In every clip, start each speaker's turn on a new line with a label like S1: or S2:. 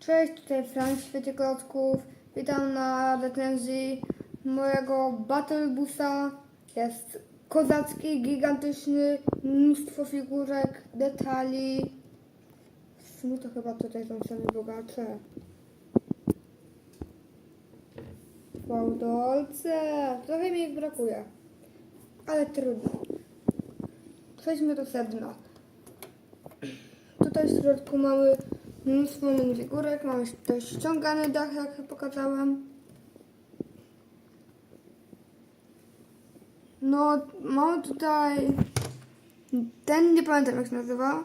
S1: Cześć, tutaj Frank Świecie Klocków. Witam na recenzji mojego Battle Busa. Jest kozacki, gigantyczny, mnóstwo figurek, detali. W sumie to chyba tutaj są same bogacze. Fałdolce. Trochę mi ich brakuje. Ale trudno. Przejdźmy do sedna. Tutaj w środku mamy mnóstwo minifigurek, mamy też ściągany dach, jak pokazałem. No, mamy tutaj ten, nie pamiętam jak się nazywa.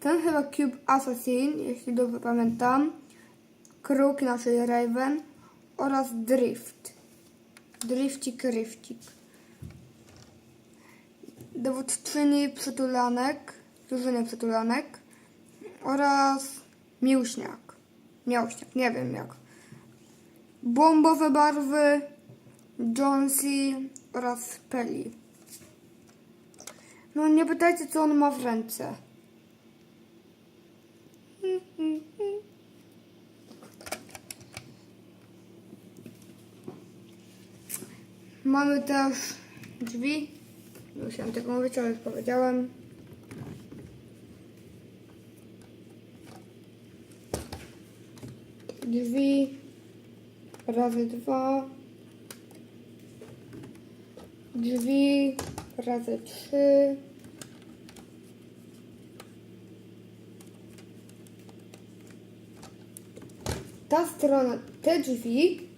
S1: Ten chyba Cube Assassin, jeśli dobrze pamiętam. Kruk, naszej Raven oraz Drift. Drifcik, Rifcik. Dowódczyni przytulanek, drużyny przytulanek oraz miłśniak. Miałśniak, nie wiem jak. Bombowe barwy, Jonesy oraz Peli. No nie pytajcie co on ma w ręce. Mamy też drzwi. Nie musiałam tego mówić, ale powiedziałem. Drzwi. Razy dwa. Drzwi. Razy trzy. Ta strona, te drzwi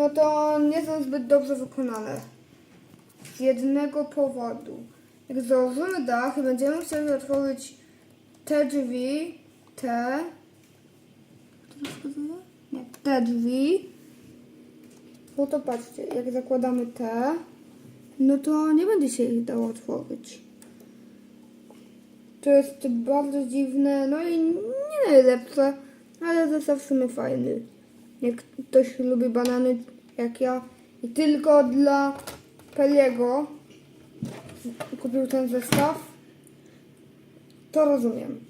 S1: no to nie są zbyt dobrze wykonane. Z jednego powodu. Jak założymy dach i będziemy chcieli otworzyć te drzwi te te drzwi. No to patrzcie, jak zakładamy te, no to nie będzie się ich dało otworzyć. To jest bardzo dziwne, no i nie najlepsze, ale zestaw w sumie fajny. Jak ktoś lubi banany, jak ja, i tylko dla Peliego kupił ten zestaw, to rozumiem.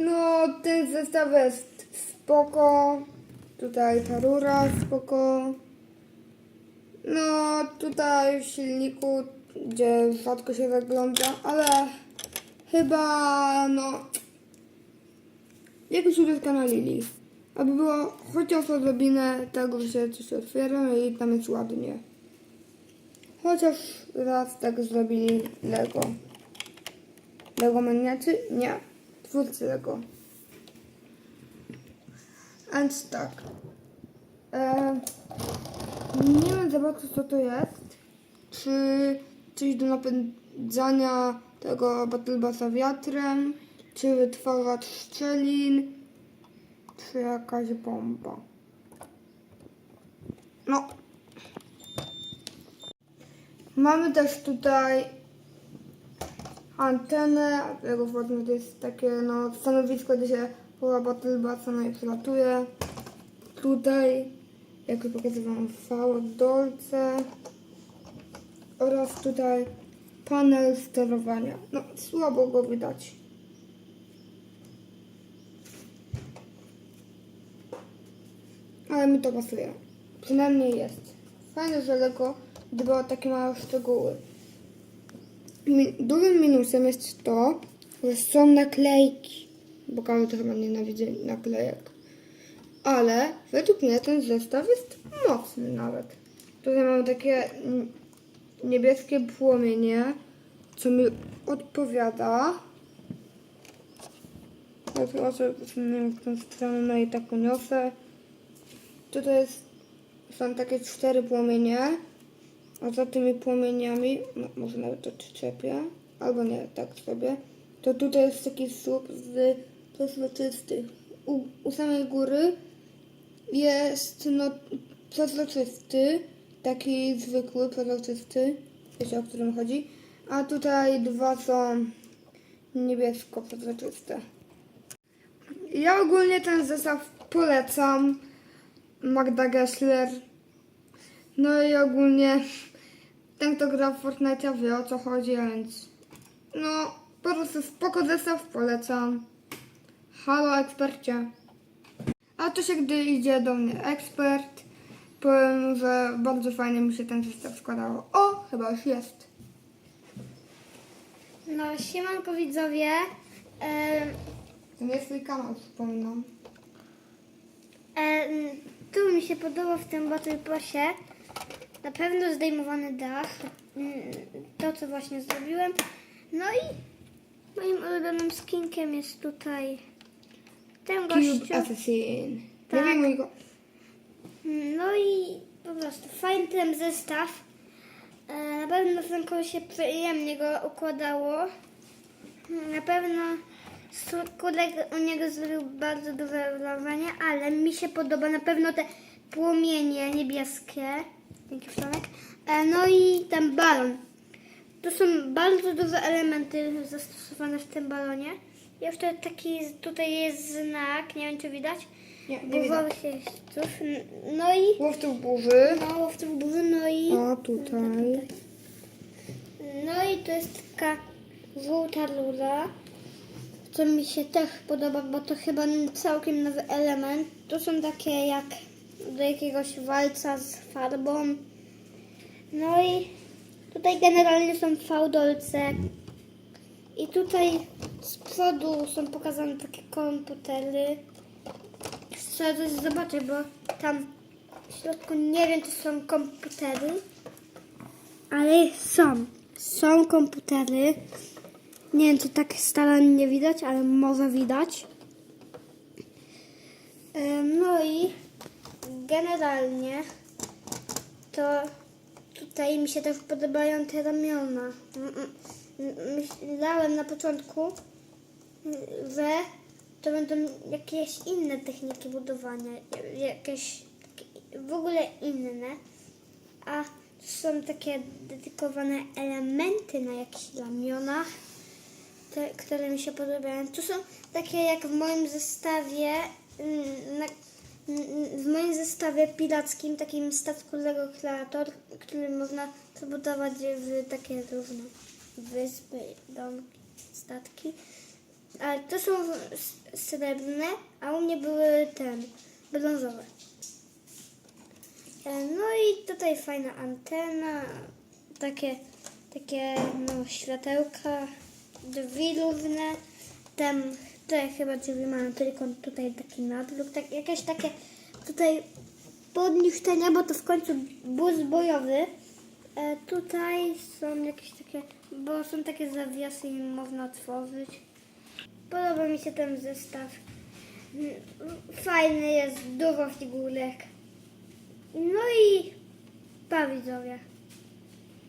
S1: No, ten zestaw jest spoko. Tutaj ta rura spoko. No, tutaj w silniku, gdzie rzadko się zagląda, ale chyba, no, jakoś użytka na Lili. Aby było chociaż odrobinę tego, że się coś otwiera i tam jest ładnie. Chociaż raz tak zrobili Lego. Lego maniacy? Nie. Twórcy Lego. Więc tak. E, nie wiem za bardzo co to jest. Czy coś do napędzania tego Battle Bassa wiatrem, czy wytwarzacz szczelin, czy jakaś bomba. No. Mamy też tutaj antenę, formy to jest takie no, stanowisko, gdzie się pola no i przelatuje. Tutaj, jak już pokazywałam, V dolce oraz tutaj panel sterowania. No, słabo go widać. Ale mi to pasuje. Przynajmniej jest. Fajne, że Lego dba o takie małe szczegóły. Dużym minusem jest to, że są naklejki, bo każdy chyba nienawidzi naklejek. Ale według mnie ten zestaw jest mocny nawet. Tutaj mamy takie niebieskie płomienie, co mi odpowiada. Ja chyba sobie posunę w tą stronę, no i tak uniosę. Tutaj jest, są takie cztery płomienie. A za tymi płomieniami, no może nawet to przyczepię, albo nie, tak sobie, to tutaj jest taki słup z przezroczysty. U, u samej góry jest no przezroczysty, taki zwykły przezroczysty, wiecie o którym chodzi, a tutaj dwa są niebiesko przezroczyste. Ja ogólnie ten zestaw polecam. Magda Gessler. No i ogólnie ten, kto gra w Fortnite wie o co chodzi, więc no Po prostu spoko zestaw, polecam. Halo ekspercie. A to się gdy idzie do mnie ekspert, powiem, że bardzo fajnie mi się ten zestaw składało. O, chyba już jest.
S2: No, siemanko widzowie. E,
S1: To nie jest twój kanał, przypominam.
S2: e, tu mi się podoba w tym Battle Passie. Na pewno zdejmowany dach. To, co właśnie zrobiłem. No i moim ulubionym skinkiem jest tutaj ten gościu.
S1: Cube Assassin.
S2: Tak. No i po prostu fajny ten zestaw. E, Na pewno Frankowi się przyjemnie go układało. Na pewno skórek u niego zrobił bardzo duże wrażenie, ale mi się podoba na pewno te płomienie niebieskie. Franek. E, No i ten balon. To są bardzo duże elementy zastosowane w tym balonie. Jeszcze taki tutaj jest znak, nie wiem czy widać.
S1: Nie, nie
S2: jeźdźców. No i
S1: Łowców burzy.
S2: no, łowców burzy, no i
S1: O, tutaj.
S2: no i to jest taka żółta rura, co mi się też podoba, bo to chyba całkiem nowy element. To są takie jak do jakiegoś walca z farbą. No i tutaj generalnie są fałdolce. I tutaj z przodu są pokazane takie komputery. Trzeba coś zobaczyć, bo tam w środku nie wiem, czy są komputery. Ale są. Są komputery. Nie wiem, czy tak starannie nie widać, ale może widać. No i generalnie to tutaj mi się też podobają te ramiona. Myślałem na początku, że to będą jakieś inne techniki budowania, jakieś w ogóle inne, a są takie dedykowane elementy na jakichś ramionach, te, które mi się podobają. Tu są takie jak w moim zestawie, mm, na, w moim zestawie pirackim, takim statku Lego Creator, który można przebudować w takie różne wyspy, domki, statki. Ale to są srebrne, a u mnie były ten, brązowe. E, No i tutaj fajna antena, takie, takie no, światełka, drzwi równe, tam tutaj chyba drzwi mają tylko tutaj taki nadruk, tak, jakieś takie tutaj podniszczenia, bo to w końcu bus bojowy. E, tutaj są jakieś takie, bo są takie zawiasy i można otworzyć. Podoba mi się ten zestaw. Fajny jest, dużo figurek. No i pa widzowie.